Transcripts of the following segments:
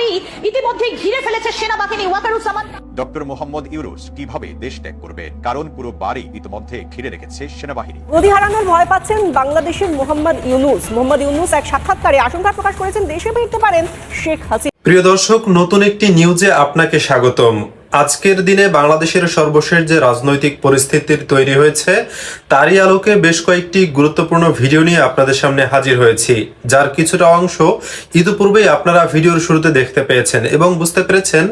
বাড়ি ইতিমধ্যে ঘিরে ফেলেছে সেনাবাহিনী। ওয়াকারুজ্জামান ডক্টর মোহাম্মদ ইউরুস কীভাবে দেশ ত্যাগ করবে? কারণ পুরো বাড়ি ইতিমধ্যে ঘিরে রেখেছে সেনাবাহিনী। গদি হারানোর ভয় পাচ্ছেন বাংলাদেশের মোহাম্মদ ইউনুস। মোহাম্মদ ইউনুস এক সাক্ষাৎকারে আশঙ্কা প্রকাশ করেছেন দেশে ফিরতে পারেন শেখ হাসিনা। প্রিয় দর্শক নতুন একটি নিউজে আপনাকে স্বাগতম। আজকের দিনে বাংলাদেশের সর্বশেষ যে রাজনৈতিক পরিস্থিতির তৈরি হয়েছে, তারই আলোকে বেশ কয়েকটি গুরুত্বপূর্ণ ভিডিও নিয়ে আপনাদের সামনে হাজির হয়েছি, যার কিছুটা অংশ ইতিপূর্বেই আপনারা ভিডিওর শুরুতে দেখতে পেয়েছেন এবং বুঝতে পেরেছেন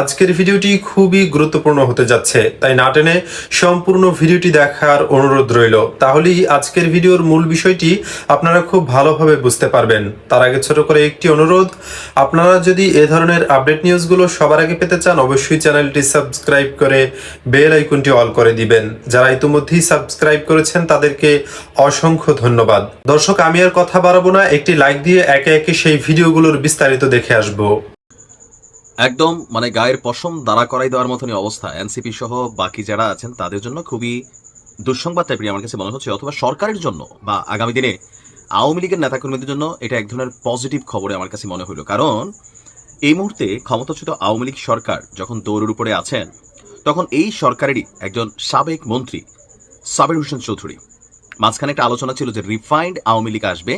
আজকের ভিডিওটি খুবই গুরুত্বপূর্ণ হতে যাচ্ছে। তাই না টেনে সম্পূর্ণ ভিডিওটি দেখার অনুরোধ রইল। তাহলেই আজকের ভিডিওর মূল বিষয়টি আপনারা খুব ভালোভাবে বুঝতে পারবেন। তার আগে ছোট করে একটি অনুরোধ, আপনারা যদি এ ধরনের আপডেট নিউজগুলো সবার আগে পেতে চান, অবশ্যই চ্যানেলটি সাবস্ক্রাইব করে বেল আইকনটি অল করে দিবেন। যারা ইতিমধ্যেই সাবস্ক্রাইব করেছেন, তাদেরকে অসংখ্য ধন্যবাদ। দর্শক, আমি আর কথা বাড়াবো না। একটি লাইক দিয়ে একে একে সেই ভিডিওগুলোর বিস্তারিত দেখে আসব। একদম মানে গায়ের পশম দাঁড়া করাই দেওয়ার মতনই অবস্থা। এনসিপি সহ বাকি যারা আছেন, তাদের জন্য খুবই দুঃসংবাদ টাইপের আমার কাছে মনে হচ্ছে, অথবা সরকারের জন্য বা আগামী দিনে আওয়ামী লীগের নেতাকর্মীদের জন্য এটা এক ধরনের পজিটিভ খবরে আমার কাছে মনে হলো। কারণ এই মুহূর্তে ক্ষমতাচ্যুত আওয়ামী লীগ সরকার যখন দৌড়ের উপরে আছেন, তখন এই সরকারেরই একজন সাবেক মন্ত্রী, সাবির হোসেন চৌধুরী। মাঝখানে একটা আলোচনা ছিল যে রিফাইন্ড আওয়ামী লীগ আসবে,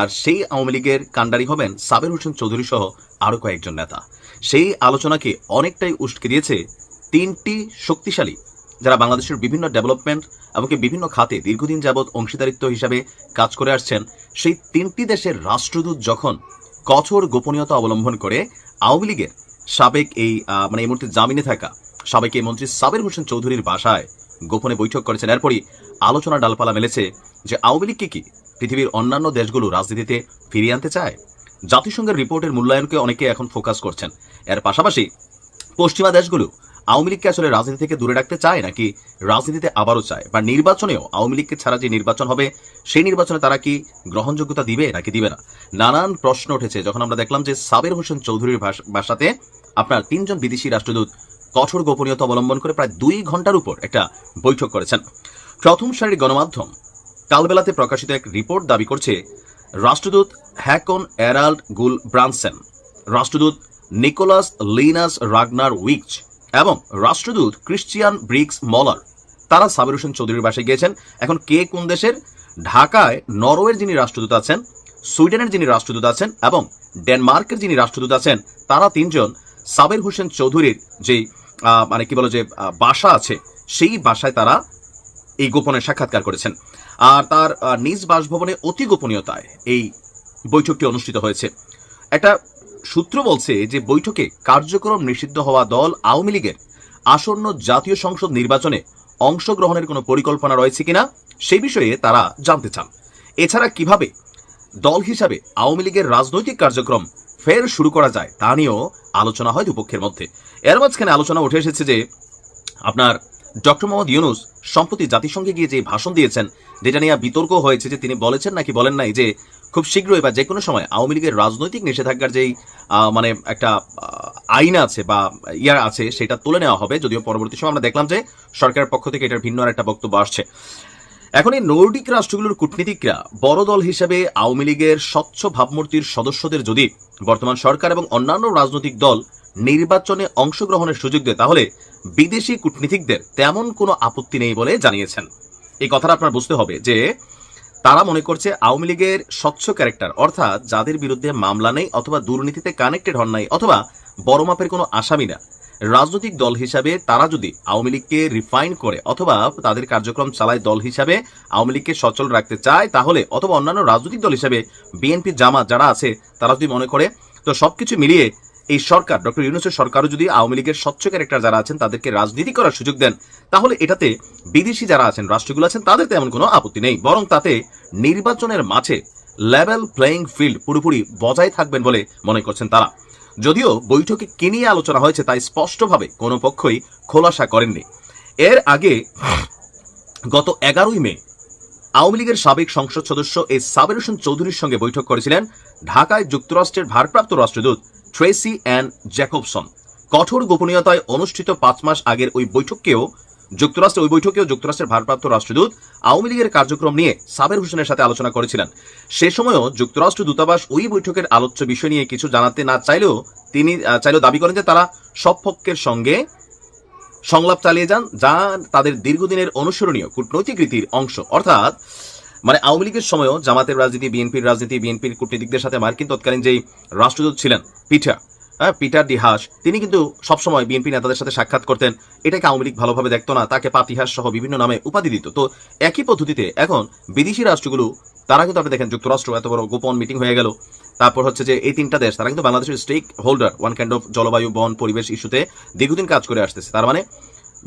আর সেই আওয়ামী লীগের কাণ্ডারি হবেন সাবের হোসেন চৌধুরী সহ আরও কয়েকজন নেতা। সেই আলোচনাকে অনেকটাই উস্কে দিয়েছে তিনটি শক্তিশালী, যারা বাংলাদেশের বিভিন্ন ডেভেলপমেন্ট এমনকি বিভিন্ন খাতে দীর্ঘদিন যাবৎ অংশীদারিত্ব হিসাবে কাজ করে আসছেন, সেই তিনটি দেশের রাষ্ট্রদূত যখন কঠোর গোপনীয়তা অবলম্বন করে আওয়ামী লীগের সাবেক এই মানে এই মুহূর্তে জামিনে থাকা সাবেক এই মন্ত্রী সাবের হোসেন চৌধুরীর বাসায় গোপনে বৈঠক করেছেন। এরপরই আলোচনা ডালপালা মেলেছে যে আওয়ামী লীগকে কি পৃথিবীর অন্যান্য দেশগুলো রাজনীতিতে ফিরিয়ে আনতে চায়। জাতিসংঘের রিপোর্টের মূল্যায়নকে অনেকে এখন ফোকাস করছেন। এর পাশাপাশি পশ্চিমা দেশগুলো আওয়ামী লীগকে আসলে রাজনীতি থেকে দূরে রাখতে চায় নাকি রাজনীতিতে আবারও চায়? বা নির্বাচনেও আওয়ামী লীগকে ছাড়া যে নির্বাচন হবে, সেই নির্বাচনে তারা কি গ্রহণযোগ্যতা দিবে নাকি দিবে না? নানান প্রশ্ন উঠেছে। যখন আমরা দেখলাম যে সাবের হোসেন চৌধুরীর বাসাতে আপনার তিনজন বিদেশি রাষ্ট্রদূত কঠোর গোপনীয়তা অবলম্বন করে প্রায় দুই ঘণ্টার উপর একটা বৈঠক করেছেন। প্রথম সারির গণমাধ্যম কালবেলাতে প্রকাশিত এক রিপোর্ট দাবি করছে, রাষ্ট্রদূত হ্যাকন এরাল্ড গুল ব্রানসেন রাষ্ট্রদূত নিকোলাস লিনাস রাগনার উইকচ এবং রাষ্ট্রদূত ক্রিশ্চিয়ান ব্রিক্স মলার। তারা সাবির হোসেন চৌধুরীর বাসায় গিয়েছেন। এখন কে কোন দেশের? ঢাকায় নরওয়ের যিনি রাষ্ট্রদূত আছেন, সুইডেনের যিনি রাষ্ট্রদূত আছেন এবং ডেনমার্কের যিনি রাষ্ট্রদূত আছেন, তারা তিনজন সাবের হোসেন চৌধুরীর যে মানে কি বলো যে বাসা আছে, সেই বাসায় তারা এই গোপনে সাক্ষাৎকার করেছেন। আর তার নিজ বাসভবনে অতি গোপনীয়তায় এই বৈঠকটি অনুষ্ঠিত হয়েছে। একটা সূত্র বলছে যে বৈঠকে কার্যক্রম নিষিদ্ধ হওয়া দল আওয়ামী লীগের আসন্ন জাতীয় সংসদ নির্বাচনে অংশগ্রহণের কোনো পরিকল্পনা রয়েছে কিনা সেই বিষয়ে তারা জানতে চান। এছাড়া কীভাবে দল হিসাবে আওয়ামী লীগের রাজনৈতিক কার্যক্রম ফের শুরু করা যায় তা নিয়েও আলোচনা হয় দুপক্ষের মধ্যে। এর মাঝখানে আলোচনা উঠে এসেছে যে আপনার ডক্টর মোহাম্মদ ইউনুস সম্প্রতি জাতিসংঘে গিয়ে যে ভাষণ দিয়েছেন, যেটা নিয়ে বিতর্ক হয়েছে যে তিনি বলেছেন নাকি বলেন নাই যে খুব শীঘ্রই বা যে কোনো সময় আওয়ামী লীগের রাজনৈতিক নিষেধাজ্ঞার যেই মানে একটা আইন আছে বা ইয়ার আছে, সেটা তুলে নেওয়া হবে। যদিও পরবর্তী সময় আমরা দেখলাম যে সরকারের পক্ষ থেকে এটার ভিন্ন আর একটা বক্তব্য আসছে। এখন এই নর্ডিক রাষ্ট্রগুলোর কূটনীতিকরা বড় দল হিসেবে আওয়ামী লীগের স্বচ্ছ ভাবমূর্তির সদস্যদের যদি বর্তমান সরকার এবং অন্যান্য রাজনৈতিক দল নির্বাচনে অংশগ্রহণের সুযোগ দেয়, তাহলে বিদেশি কূটনীতিকদের তেমন কোনো আপত্তি নেই বলে জানিয়েছেন। এই কথাটা আপনার বুঝতে হবে যে তারা মনে করছে আওয়ামী লীগের স্বচ্ছ ক্যারেক্টার, অর্থাৎ যাদের বিরুদ্ধে মামলা নেই অথবা দুর্নীতিতে কানেক্টেড হন নাই অথবা বড় মাপের কোনো আসামি না। রাজনৈতিক দল হিসাবে তারা যদি আওয়ামী লীগকে রিফাইন করে অথবা তাদের কার্যক্রম চালায় দল হিসাবে আওয়ামী লীগকে সচল রাখতে চায়, তাহলে অথবা অন্যান্য রাজনৈতিক দল হিসাবে বিএনপি জামা যারা আছে, তারা যদি মনে করে, তো সবকিছু মিলিয়ে এই সরকার, ডক্টর ইউনুসের সরকারও যদি আওয়ামী লীগের স্বচ্ছ ক্যারেক্টার যারা আছেন, তাদেরকে রাজনীতি করার সুযোগ দেন, তাহলে এটাতে বিদেশি যারা আছেন, রাষ্ট্রগুলো আছেন, তাদের তেমন কোনো আপত্তি নেই। বরং তাতে নির্বাচনের মাঠে লেভেল প্লেয়িং ফিল্ড পুরোপুরি বজায় থাকবেন বলে মনে করছেন তারা। যদিও বৈঠকে কি নিয়ে আলোচনা হয়েছে তাই স্পষ্টভাবে কোনো পক্ষই খোলাসা করেননি। এর আগে গত এগারোই মে আওয়ামী লীগের সাবেক সংসদ সদস্য এই সাবের হোসেন চৌধুরীর সঙ্গে বৈঠক করেছিলেন ঢাকায় যুক্তরাষ্ট্রের ভারপ্রাপ্ত রাষ্ট্রদূত ট্রেসি অ্যান্ড জ্যাকবসন। কঠোর গোপনীয়তায় অনুষ্ঠিত পাঁচ মাস আগের ওই বৈঠককেও যুক্তরাষ্ট্র ওই বৈঠকেও যুক্তরাষ্ট্রের ভারপ্রাপ্ত রাষ্ট্রদূত আওয়ামী লীগের কার্যক্রম নিয়ে সাবের হোসেনের সাথে আলোচনা করেছিলেন। সে সময়ও যুক্তরাষ্ট্র দূতাবাস ওই বৈঠকের আলোচ্য বিষয় নিয়ে কিছু জানাতে না চাইলেও তিনি চাইলেও দাবি করেন যে তারা সব পক্ষের সঙ্গে সংলাপ চালিয়ে যান, যা তাদের দীর্ঘদিনের অনুসরণীয় কূটনৈতিক রীতির অংশ। অর্থাৎ মানে আওয়ামী লীগের সময়ও জামাতের রাজনীতি, বিএনপির রাজনীতি, বিএনপির কূটনীতিকদের সাথে মার্কিন তৎকালীন যেই রাষ্ট্রদূত ছিলেন পিঠা হ্যাঁ পিটার ডি হাস, তিনি কিন্তু সবসময় বিএনপি নেতাদের সাথে সাক্ষাৎ করতেন। এটাকে আওয়ামী লীগ ভালোভাবে দেখতো না, তাকে পাতিহাস সহ বিভিন্ন নামে উপাধি দিত। তো একই পদ্ধতিতে এখন বিদেশি রাষ্ট্রগুলো, তারা কিন্তু আপনি দেখেন যুক্তরাষ্ট্র, এত বড় গোপন মিটিং হয়ে গেল। তারপর হচ্ছে যে এই তিনটা দেশ, তারা কিন্তু বাংলাদেশের stakeholder one kind of জলবায়ু, বন, পরিবেশ ইস্যুতে দীর্ঘদিন কাজ করে আসতেছে। তার মানে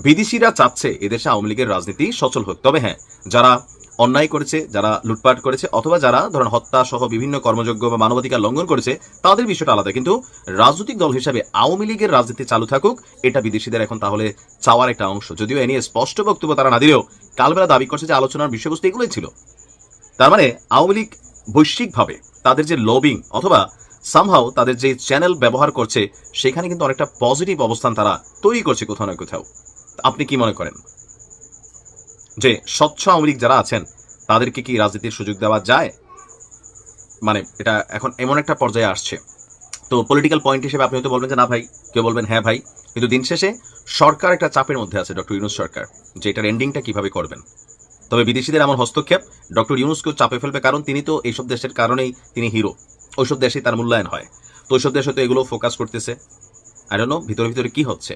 বিদেশিরা চাচ্ছে এদেশে আওয়ামী লীগের রাজনীতি সচল হোক। তবে হ্যাঁ যারা অন্যায় করেছে, যারা লুটপাট করেছে, অথবা যারা ধরেন হত্যা সহ বিভিন্ন কর্মযোগ্য বা মানবাধিকার লঙ্ঘন করেছে, তাদের বিষয়টা আলাদা। কিন্তু রাজনৈতিক দল হিসাবে আওয়ামী লীগের রাজনীতি চালু থাকুক, এটা বিদেশিদের এখন তাহলে চাওয়ার একটা অংশ। যদিও এ নিয়ে স্পষ্ট বক্তব্য তারা না দিলেও কালবেলা দাবি করছে যে আলোচনার বিষয়বস্তু এগুলোই ছিল। তার মানে আওয়ামী লীগ বৈশ্বিকভাবে তাদের যে লবিং অথবা সামহাও তাদের যে চ্যানেল ব্যবহার করছে, সেখানে কিন্তু অনেকটা পজিটিভ অবস্থান তারা তৈরি করছে কোথাও না কোথাও। আপনি কি মনে করেন? যে স্বচ্ছ আওয়ামী লীগ যারা আছেন, তাদেরকে কি রাজনীতির সুযোগ দেওয়া যায়? মানে এটা এখন এমন একটা পর্যায়ে আসছে। তো পলিটিক্যাল পয়েন্ট হিসেবে আপনি হয়তো বলবেন যে, না ভাই। কেউ বলবেন হ্যাঁ ভাই। কিন্তু দিন শেষে সরকার একটা চাপের মধ্যে আছে, ডক্টর ইউনুস সরকার, যে এটার এন্ডিংটা কীভাবে করবেন? তবে বিদেশিদের এমন হস্তক্ষেপ, ডক্টর ইউনুসকেও চাপে ফেলবে, কারণ তিনি তো এইসব দেশের কারণেই তিনি হিরো ওইসব দেশেই তার মূল্যায়ন হয়। তো ওইসব দেশ হয়তো এগুলো ফোকাস করতেছে। নো ভিতরে ভিতরে কি হচ্ছে?